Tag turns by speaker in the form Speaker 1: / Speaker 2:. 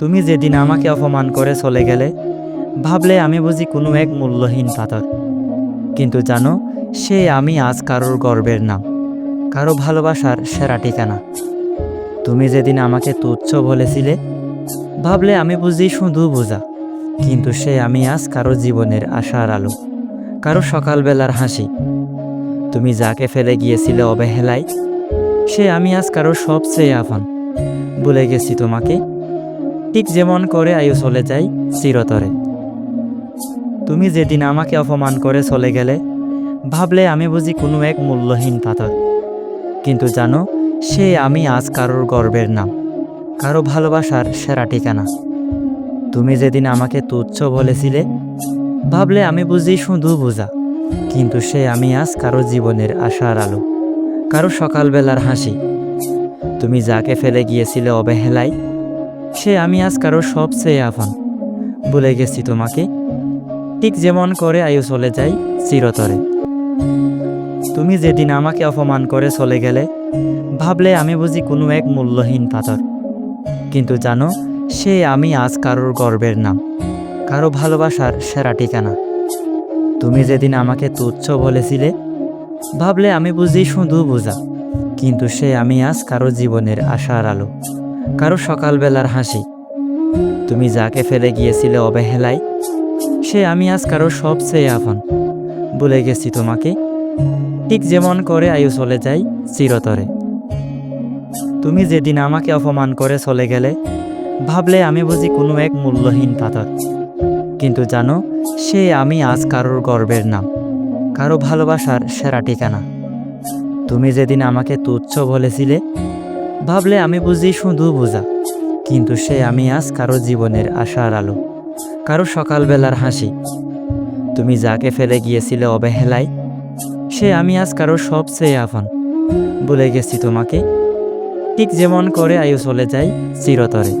Speaker 1: তুমি যেদিন আমাকে অপমান করে চলে গেলে, ভাবলে আমি বুঝি কোনো এক মূল্যহীন পাথর। কিন্তু জানো, সে আমি আজ কারোর গর্বের নাম, কারও ভালোবাসার সেরা ঠিকানা। তুমি যেদিন আমাকে তুচ্ছ বলেছিলে, ভাবলে আমি বুঝি শুধু বোঝা, কিন্তু সে আমি আজ কারও জীবনের আশার আলো, কারও সকালবেলার হাসি। তুমি যাকে ফেলে গিয়েছিলে অবহেলায়, সে আমি আজ কারও সবচেয়ে আফান। ভুলে গেছি তোমাকে ঠিক যেমন করে আয়ু চলে যাই চিরতরে। তুমি যেদিন আমাকে অপমান করে চলে গেলে, ভাবলে আমি বুঝি কোনো এক মূল্যহীন পাথর। কিন্তু জানো, সে আমি আজ কারোর গর্বের নাম, কারও ভালোবাসার সেরা ঠিকানা। তুমি যেদিন আমাকে তুচ্ছ বলেছিলে, ভাবলে আমি বুঝি শুধু বোঝা, কিন্তু সে আমি আজ কারও জীবনের আশার আলো, কারও সকালবেলার হাসি। তুমি যাকে ফেলে গিয়েছিলে অবহেলায় সে আমি আজ কারও সবচেয়ে আফান। ভুলে গেছি তোমাকে। ঠিক যেমন করে আয়ু চলে যাই চিরতরে। তুমি যেদিন আমাকে অপমান করে চলে গেলে, ভাবলে আমি বুঝি কোনো এক মূল্যহীন পাথর। কিন্তু জানো, সে আমি আজ কারোর গর্বের নাম, কারও ভালোবাসার সেরা ঠিকানা। তুমি যেদিন আমাকে তুচ্ছ বলেছিলে, ভাবলে আমি বুঝি শুধু বোঝা, কিন্তু সে আমি আজ কারও জীবনের আশার আলো। কারও সকালবেলার হাসি। তুমি যাকে ফেলে গিয়েছিলে অবহেলায়, সে আমি আজ কারও সবচেয়ে আফান বলে গেছি তোমাকে। ঠিক যেমন করে আয়ু চলে যাই চিরতরে। তুমি যেদিন আমাকে অপমান করে চলে গেলে, ভাবলে আমি বুঝি কোনো এক মূল্যহীন পাথর। কিন্তু জানো, সে আমি আজ কারোর গর্বের নাম, কারও ভালোবাসার সেরা ঠিকানা। তুমি যেদিন আমাকে তুচ্ছ বলেছিলে ভাবলে আমি বুঝি শুধু বোঝা, কিন্তু সে আমি আজ কারও জীবনের আশার আলো, কারও সকালবেলার হাসি। তুমি যাকে ফেলে গিয়েছিলে অবহেলায়, সে আমি আজ কারও সবচেয়ে আফান বলে গেছি তোমাকে, ঠিক যেমন করে আয়ু চলে যায় চিরতরে।